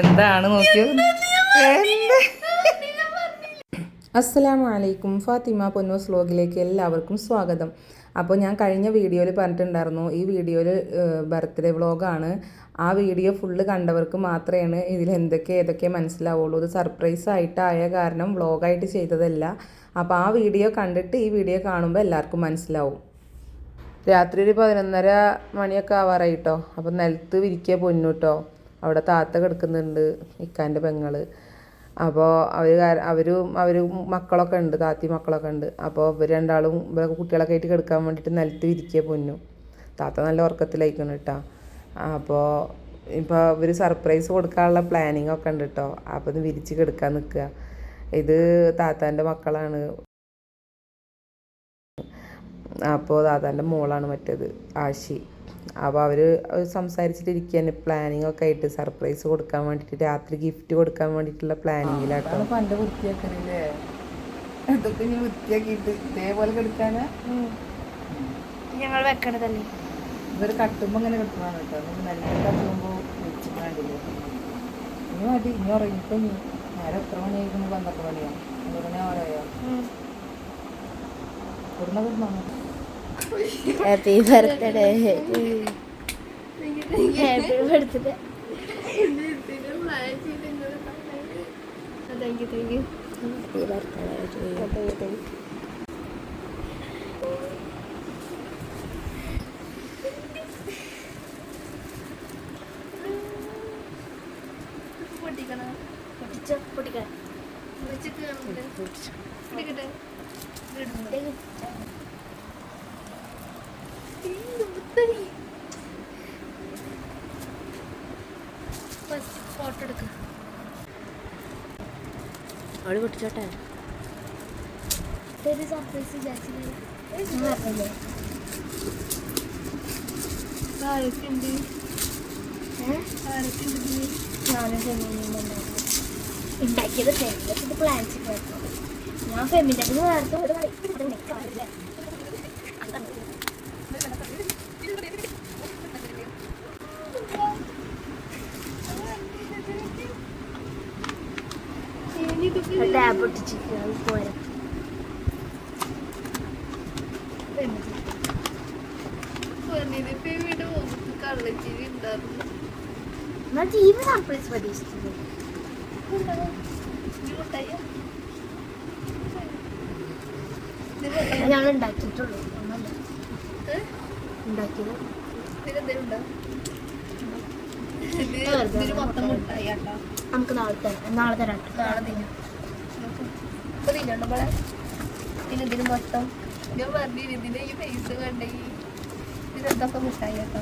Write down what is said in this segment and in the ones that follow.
എന്താണ് നോക്കിയോ? അസ്സലാമു അലൈക്കും ഫാത്തിമ പൊന്നോസ് വ്ലോഗിലേക്ക് എല്ലാവർക്കും സ്വാഗതം. അപ്പോൾ ഞാൻ കഴിഞ്ഞ വീഡിയോയിൽ പറഞ്ഞിട്ടുണ്ടായിരുന്നു ഈ വീഡിയോയിൽ ബർത്ത്ഡേ വ്ളോഗാണ് ആ വീഡിയോ ഫുള്ള് കണ്ടവർക്ക് മാത്രമാണ് ഇതിൽ എന്തൊക്കെ ഏതൊക്കെ മനസ്സിലാവുള്ളൂ. ഇത് സർപ്രൈസ് ആയിട്ടായ കാരണം വ്ളോഗായിട്ട് ചെയ്തതല്ല. അപ്പോൾ ആ വീഡിയോ കണ്ടിട്ട് ഈ വീഡിയോ കാണുമ്പോൾ എല്ലാവർക്കും മനസ്സിലാവും. രാത്രി ഒരു പതിനൊന്നര മണിയൊക്കെ ആവാറായി കേട്ടോ അപ്പം നിലത്ത് വിരിക്കുക പൊന്നു കേട്ടോ അവിടെ താത്ത കിടക്കുന്നുണ്ട് ഇക്കാന്റെ പെങ്ങൾ. അപ്പോൾ അവർ അവരും അവരും മക്കളൊക്കെ ഉണ്ട് താത്തി മക്കളൊക്കെ ഉണ്ട്. അപ്പോൾ ഇവർ രണ്ടാളും ഇവരൊക്കെ കുട്ടികളൊക്കെ ആയിട്ട് കിടക്കാൻ വേണ്ടിയിട്ട് നിലത്ത് വിരിക്കുക പൊന്നു. താത്ത നല്ല ഉറക്കത്തിലായിരിക്കണം കേട്ടോ. അപ്പോൾ ഇപ്പോൾ ഇവർ സർപ്രൈസ് കൊടുക്കാനുള്ള പ്ലാനിങ് ഒക്കെ ഉണ്ട് കേട്ടോ. അപ്പോൾ ഇത് വിരിച്ച് കിടക്കാൻ നിൽക്കുക. ഇത് താത്താന്റെ മക്കളാണ്. അപ്പോൾ ദാദാന്റെ മോളാണ് മറ്റേത് ആശി. അപ്പോൾ അവർ സംസാരിച്ചിട്ടിരിക്കുകയാണ് പ്ലാനിങ് ഒക്കെ ആയിട്ട് സർപ്രൈസ് കൊടുക്കാൻ വേണ്ടിയിട്ട് രാത്രി ഗിഫ്റ്റ് കൊടുക്കാൻ വേണ്ടിയിട്ടുള്ള പ്ലാനിങ്ങിലാട്ടോ പണ്ട് വൃത്തിയാക്കണില്ലേ അതൊക്കെ ഞാൻ വൃത്തിയാക്കിയിട്ട് ഇതേപോലെ കെടുക്കാനാ? ഞങ്ങൾ വെക്കണതല്ലേ. ഇവർ കട്ടുമ്പോൾ ഇങ്ങനെ കിടക്കണതാണ് കേട്ടോ നമുക്ക് നല്ല കട്ടുമ്പോൾ വെച്ചിട്ടുണ്ടില്ലേ ഇനി മതി. ഇനി നീ നേരെ എത്ര മണിയായിരിക്കുന്നു പന്ത്രണ്ട് മണിയോ? പന്ത്രണ്ട് മണി ആവാറായോ ഇവിടുന്ന് happy birthday happy birthday thank you thank you happy birthday പൊട്ടിച്ചോ photo എടുക്കാം അവിടെ പൊട്ടിച്ചോട്ടെ സർപ്രൈസ് വിചാരിച്ചില്ലേ ആരൊക്കെയുണ്ട് ആരൊക്കെയുണ്ട് ഞാനും ഫെമിനിയും ഉണ്ടാക്കിയത് ഫെമിനിന്റെ പ്ലാൻ ചെയ്തു ഞാൻ ഫെമിനിന്റെ നേരത്തെ ഒരു കളി. ഇവിടെ പോരാ. ഞാൻ സർപ്രൈസ് പ്രതീക്ഷിച്ചത്. ഞങ്ങൾ ഉണ്ടാക്കിയിട്ടുള്ളൂ. ഒന്നല്ല ഉണ്ടാക്കിയത്. നമുക്ക് നാളെ തരാം. നാളെ തരാം. നാളെ തിന്നാം പിന്നെ ഇതിന് മൊത്തം ഞാൻ പറഞ്ഞു ഇതിന്റെ ഈ ഫേസ് കണ്ടെങ്കിൽ ഇതെന്തൊക്കെ മുട്ടായി കേട്ടോ.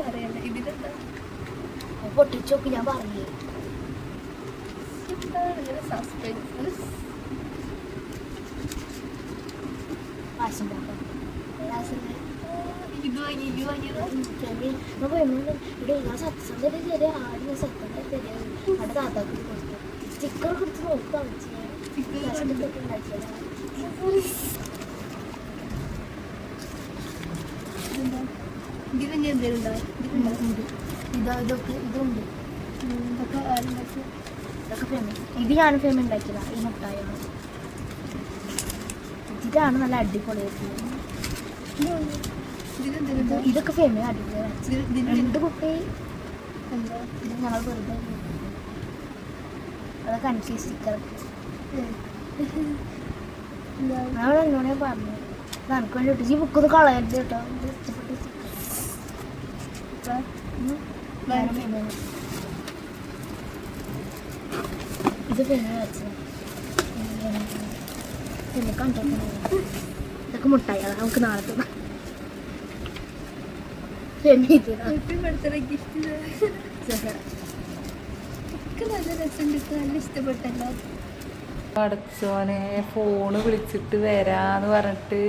പറയണ്ട ഇതിലെന്താ പൊട്ടിച്ചോക്ക് ഞാൻ പറഞ്ഞു. എന്താണ് ഇങ്ങനെ സസ്പെൻസ് വാശിണ്ടാക്കാം ഇത് വാങ്ങിയതാ ഇവിടെ ഞാൻ സത്യസന്ധത തരിക ആദ്യം സത്യസന്ധത തരിക അവിടെ താത്താക്ക് കൊടുത്തു സ്റ്റിക്കർ കൊടുത്ത് നോക്കാം ഇതിന് എന്തെങ്കിലും ഉണ്ടോ ഇതിലുണ്ടോ ഇതാ ഇതൊക്കെ ഇതുണ്ട് ഇതൊക്കെ ആരുണ്ടാക്കി ഇതൊക്കെ ഫേമ ഇത് ഞാൻ ഫേമ ഉണ്ടാക്കിയതാണ് ഈ മുട്ടായാണ് ഇതാണ് നല്ല അടിപൊളിയായിട്ടുള്ളത് ഇതൊക്കെ ഫേമസ് അടിപൊളിയാണ് രണ്ട് കുപ്പി. എന്താ? ഇത് ഞങ്ങൾ വെറുതെ അതൊക്കെ അഞ്ച് സ്റ്റിക്കർ ഞങ്ങൾ എന്നോടെ പറഞ്ഞു. നമുക്ക് വേണ്ടി ഈ ബുക്ക് ഒന്ന് കളയരുത് കേട്ടോ. ഇത് ഇഷ്ടപ്പെട്ട ഇത് ഫേമ വെച്ചത് പിന്നെ കണ്ടോ? ഇതൊക്കെ മുട്ടായി. നമുക്ക് നാളെ തിന്നാം ഫേമ ചെയ്തതാ ഹാപ്പി ബർത്ത്ഡേ ഗിഫ്റ്റ് ഒക്കെ നല്ല രസമുണ്ട് എനിക്ക് നല്ല ഇഷ്ടപ്പെട്ടല്ലോ അടച്ചോനെ ഫോണ് വിളിച്ചിട്ട് വരാന്ന് പറഞ്ഞിട്ട്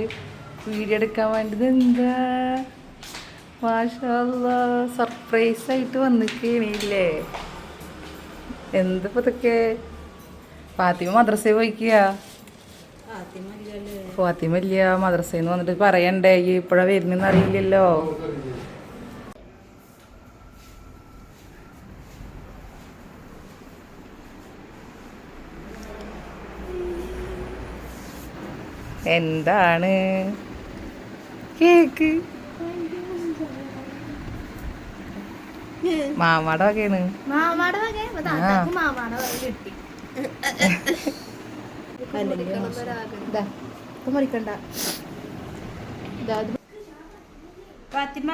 വീഡിയോ എടുക്കാൻ വേണ്ടത് എന്താ? മാഷാ സർപ്രൈസ് ആയിട്ട് വന്നിക്കണില്ലേ എന്തിപ്പോ ഇതൊക്കെ ഫാത്തിമ മദ്രസയിൽ പോയിക്കുക ഫാത്തിമ ഇല്ല മദ്രസയിൽ നിന്ന് വന്നിട്ട് പറയണ്ടേ? ഈ ഇപ്പോഴാ വരുന്നെന്ന് അറിയില്ലല്ലോ. എന്താണ്? കേക്ക്. മാമാടെ വകയാണ് മറിക്കണ്ട. ഫാത്തിമ.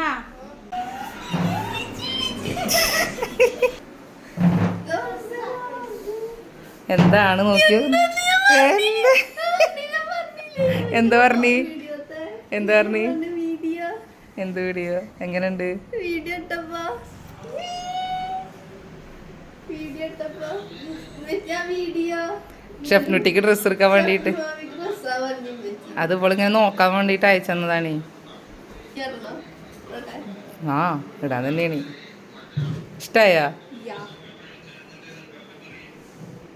എന്താണ് നോക്കിയത് എന്ത്? എന്താ പറഞ്ഞി? എന്താ പറഞ്ഞി? എന്ത് വീഡിയോ? എങ്ങനെയുണ്ട്? ഷെഫ്നുട്ടിക്ക് ഡ്രസ്സ് എടുക്കാൻ വേണ്ടിയിട്ട്. അതുപോലെ അത് ഇവളിങ്ങനെ നോക്കാൻ വേണ്ടിയിട്ട് അയച്ചെന്നതാണ് ആ ഇടാൻ തന്നെയാണ്. ഇഷ്ടായ യാ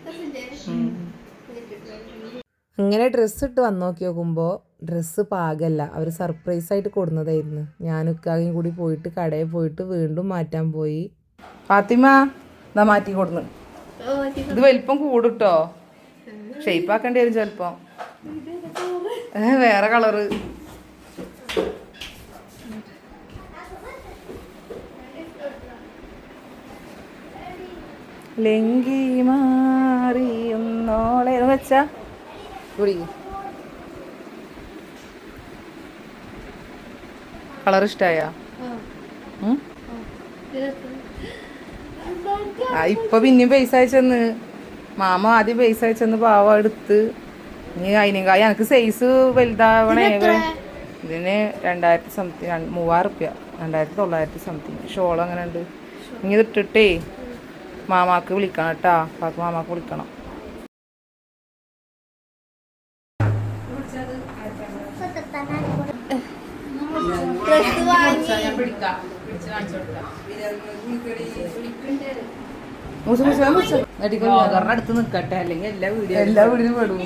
അതിന്റെ അങ്ങനെ ഡ്രസ്സ് ഇട്ട് വന്നു നോക്കി നോക്കുമ്പോൾ ഡ്രസ്സ് പാകല്ല. അവർ സർപ്രൈസ് ആയിട്ട് കൊടുന്നതായിരുന്നു. ഞാനും ഇക്കായും കൂടി പോയിട്ട് കടയിൽ പോയിട്ട് വീണ്ടും മാറ്റാൻ പോയി. ഫാത്തിമ എന്നാ മാറ്റി കൊടുന്ന്. ഇത് വലിപ്പം കൂടുട്ടോ? ഷേപ്പ് ആക്കേണ്ടി വരും ചിലപ്പോൾ വേറെ കളറ് ലെങ്കി മാറിയുന്നോളെ എന്ന് വെച്ചാ? കുടി. കളർ ഇഷ്ടായ? ആ. ഇപ്പൊ പിന്നെയും പൈസ അയച്ചെന്ന്. മാമ ആദ്യം പൈസ അയച്ചെന്ന് പാവ എടുത്ത്. നീ അതിനേക്കായി എനിക്ക് സൈസ് വലുതാവണേ ഇതിന് രണ്ടായിരത്തി സംതിങ് മൂവായിരം റുപ്യ രണ്ടായിരത്തി തൊള്ളായിരത്തി സംതിങ് ഷോൾ അങ്ങനെ ഉണ്ട് ഇനി ഇതിട്ടിട്ടേ. ഇട്ടിട്ടേ മാമാക്ക് വിളിക്കണം കേട്ടാ. പാക്ക് മാമാക്ക് വിളിക്കണം ഡ്രസ് വാങ്ങി അടുത്ത് നിക്കട്ടെ. അല്ലെങ്കിൽ എല്ലാ വീഡിയോ എല്ലാ വീടിനും പെടും.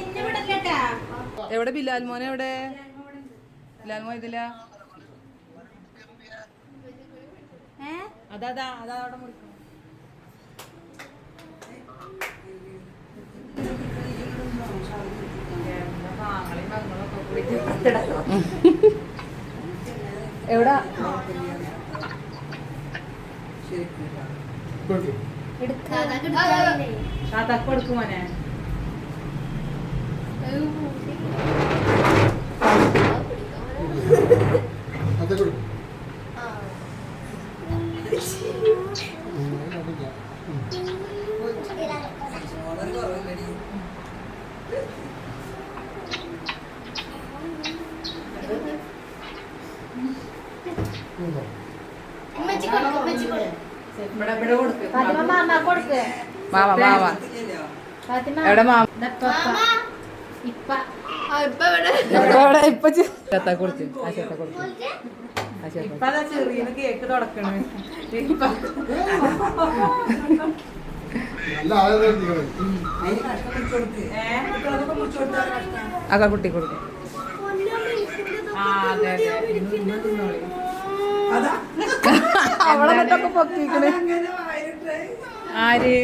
എവിടെ ബിലാൽ മോനെ എവിടെ? ബിലാൽ മോൻ ഇതില. അതാ അതാ അതാ അവിടെ എവിടാ? ആ തക്ക് കൊടുക്കും മോനെ ഇവിടെ ആ ചേത്ത ഇപ്പൊ അതാ ചെറിയ കേക്ക് തുടക്കണേ. അക കുട്ടി കൊടുക്കും. അവിടെ നിന്നൊക്കെ പൊക്കിക്കണ്. ആര്?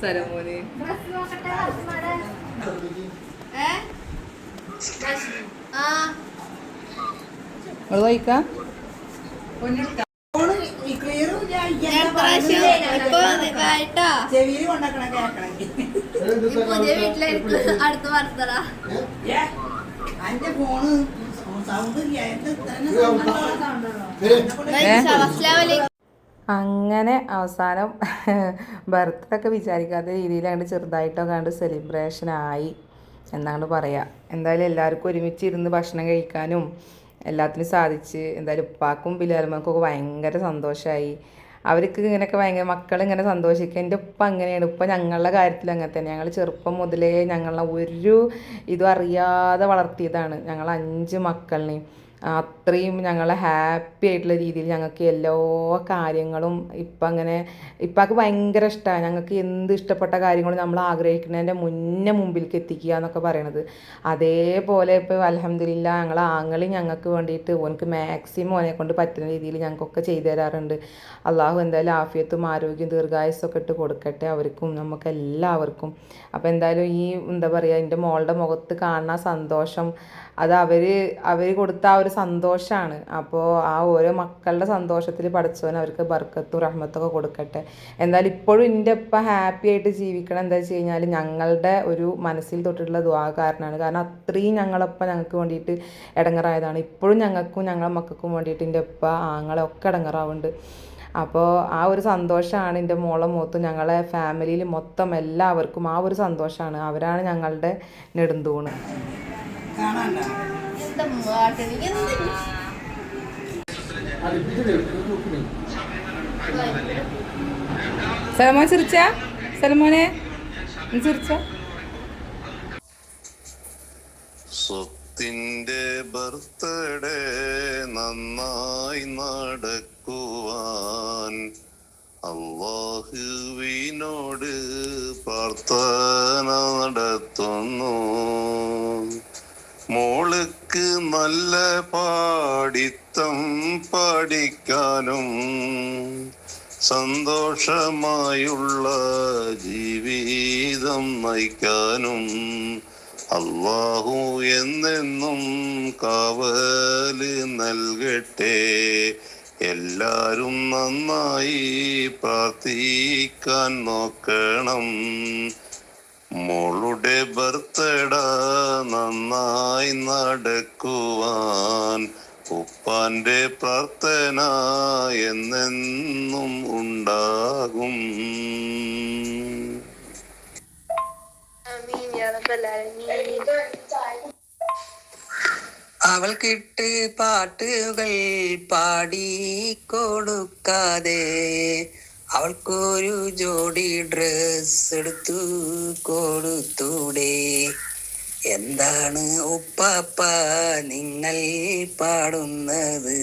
സരമോന്. ഏ? ആ. അത് വഹിക്കാം ഞാൻ പ്രാവശ്യം അങ്ങനെ അവസാനം ബർത്ത്ഡേ ഒക്കെ വിചാരിക്കാത്ത രീതിയിൽ അങ്ങോട്ട് ചെറുതായിട്ടൊക്കെ കണ്ട് സെലിബ്രേഷൻ ആയി എന്നാണ് പറയുക എന്തായാലും എല്ലാവർക്കും ഒരുമിച്ച് ഇരുന്ന് ഭക്ഷണം കഴിക്കാനും എല്ലാത്തിനും സാധിച്ച് എന്തായാലും ഉപ്പാക്കും ബിലാലുമ്മക്കും ഒക്കെ ഭയങ്കര സന്തോഷമായി അവർക്ക് ഇങ്ങനെയൊക്കെ ഭയങ്കര മക്കളിങ്ങനെ സന്തോഷിക്കുക. എന്റെ ഉപ്പ അങ്ങനെയാണ്. ഉപ്പ ഞങ്ങളുടെ കാര്യത്തിൽ അങ്ങനെ തന്നെ ഞങ്ങൾ ചെറുപ്പം മുതലേ ഞങ്ങളെ ഒരു ഇതും അറിയാതെ വളർത്തിയതാണ്. ഞങ്ങൾ അഞ്ച് മക്കളിനെയും. അത്രയും ഞങ്ങളെ ഹാപ്പി ആയിട്ടുള്ള രീതിയിൽ ഞങ്ങൾക്ക് എല്ലാ കാര്യങ്ങളും ഇപ്പം അങ്ങനെ ഇപ്പാക്ക് ഭയങ്കര ഇഷ്ടമാണ് ഞങ്ങൾക്ക് എന്ത് ഇഷ്ടപ്പെട്ട കാര്യങ്ങളും നമ്മൾ ആഗ്രഹിക്കുന്നതിന്റെ മുന്നേ മുമ്പിലേക്ക് എത്തിക്കുക എന്നൊക്കെ പറയണത്. അതേപോലെ ഇപ്പോൾ അലഹമില്ല ഞങ്ങൾ ആങ്ങളി ഞങ്ങൾക്ക് വേണ്ടിയിട്ട് ഓനക്ക് മാക്സിമം ഓനെ കൊണ്ട് പറ്റുന്ന രീതിയിൽ ഞങ്ങൾക്കൊക്കെ ചെയ്തു തരാറുണ്ട്. അള്ളാഹു എന്തായാലും ആഫിയത്തും ആരോഗ്യം ദീർഘായുസൊക്കെ ഇട്ട് കൊടുക്കട്ടെ അവർക്കും നമുക്ക് എല്ലാവർക്കും. അപ്പോൾ എന്തായാലും ഈ എന്താ പറയുക എന്റെ മോളുടെ മുഖത്ത് കാണുന്ന സന്തോഷം അത് അവർ അവർ കൊടുത്ത ആ ഒരു സന്തോഷമാണ് അപ്പോൾ ആ ഓരോ മക്കളുടെ സന്തോഷത്തിൽ പഠിച്ചവൻ അവർക്ക് ബർക്കത്തും റഹ്മത്തൊക്കെ കൊടുക്കട്ടെ. എന്തായാലും ഇപ്പോഴും എന്റെ ഇപ്പം ഹാപ്പി ആയിട്ട് ജീവിക്കണം എന്താ വെച്ച് കഴിഞ്ഞാൽ ഞങ്ങളുടെ ഒരു മനസ്സിൽ തൊട്ടിട്ടുള്ള ദ്വാ കാരണമാണ് കാരണം അത്രയും ഞങ്ങളപ്പം ഞങ്ങൾക്ക് വേണ്ടിയിട്ട് ഇടങ്ങറായതാണ് ഇപ്പോഴും ഞങ്ങൾക്കും ഞങ്ങളെ മക്കൾക്കും വേണ്ടിയിട്ട് എന്റെ ഇപ്പം ആങ്ങളെ ഒക്കെ അപ്പോൾ ആ ഒരു സന്തോഷമാണ് എന്റെ മോളെ മൂത്തും ഞങ്ങളെ ഫാമിലിയിൽ മൊത്തം എല്ലാവർക്കും ആ ഒരു സന്തോഷമാണ് അവരാണ് ഞങ്ങളുടെ നെടുന്തൂണ്. എന്താ മാട്ടണി എന്ത് സലമോൻ ചിരിച്ച? സലമോനെ നീ ചിരിച്ച. സ്വത്തിന്റെ ബർത്ത്ഡേ നന്നായി നടക്കുവാൻ അള്ളാഹുവിനോട് പ്രാർത്ഥന നടത്തുന്നു. മോൾക്ക് നല്ല പാടിത്തം പഠിക്കാനും സന്തോഷമായുള്ള ജീവിതം നയിക്കാനും അള്ളാഹു എന്നെന്നും കാവൽ നൽകട്ടെ. എല്ലാരും നന്നായി പ്രാർത്ഥിക്കാൻ നോക്കണം. മോളുടെ ബർത്ത്ഡ നന്നായി നടക്കുവാൻ ഉപ്പാന്റെ പ്രാർത്ഥന എന്നെന്നും ഉണ്ടാകും. അവൾക്കിട്ട് പാട്ടുകൾ പാടിക്കൊടുക്കാതെ അവൾക്കൊരു ജോഡി ഡ്രസ് എടുത്തു കൊടുത്തൂടെ. എന്താണ് ഉപ്പാപ്പ നിങ്ങൾ പാടുന്നത്